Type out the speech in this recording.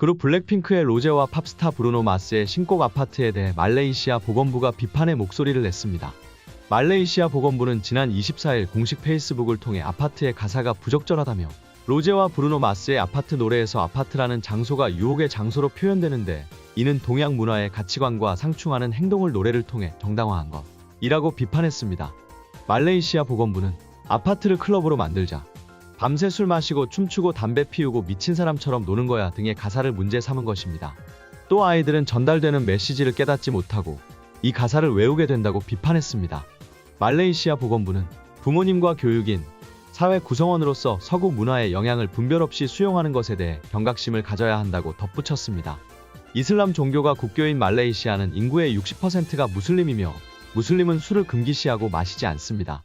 그룹 블랙핑크의 로제와 팝스타 브루노 마스의 신곡 아파트에 대해 말레이시아 보건부가 비판의 목소리를 냈습니다. 말레이시아 보건부는 지난 24일 공식 페이스북을 통해 아파트의 가사가 부적절하다며 로제와 브루노 마스의 아파트 노래에서 아파트라는 장소가 유혹의 장소로 표현되는데 이는 동양 문화의 가치관과 상충하는 행동을 노래를 통해 정당화한 것이라고 비판했습니다. 말레이시아 보건부는 아파트를 클럽으로 만들자. 밤새 술 마시고 춤추고 담배 피우고 미친 사람처럼 노는 거야 등의 가사를 문제 삼은 것입니다. 또 아이들은 전달되는 메시지를 깨닫지 못하고 이 가사를 외우게 된다고 비판했습니다. 말레이시아 보건부는 부모님과 교육인, 사회 구성원으로서 서구 문화의 영향을 분별 없이 수용하는 것에 대해 경각심을 가져야 한다고 덧붙였습니다. 이슬람 종교가 국교인 말레이시아는 인구의 60%가 무슬림이며 무슬림은 술을 금기시하고 마시지 않습니다.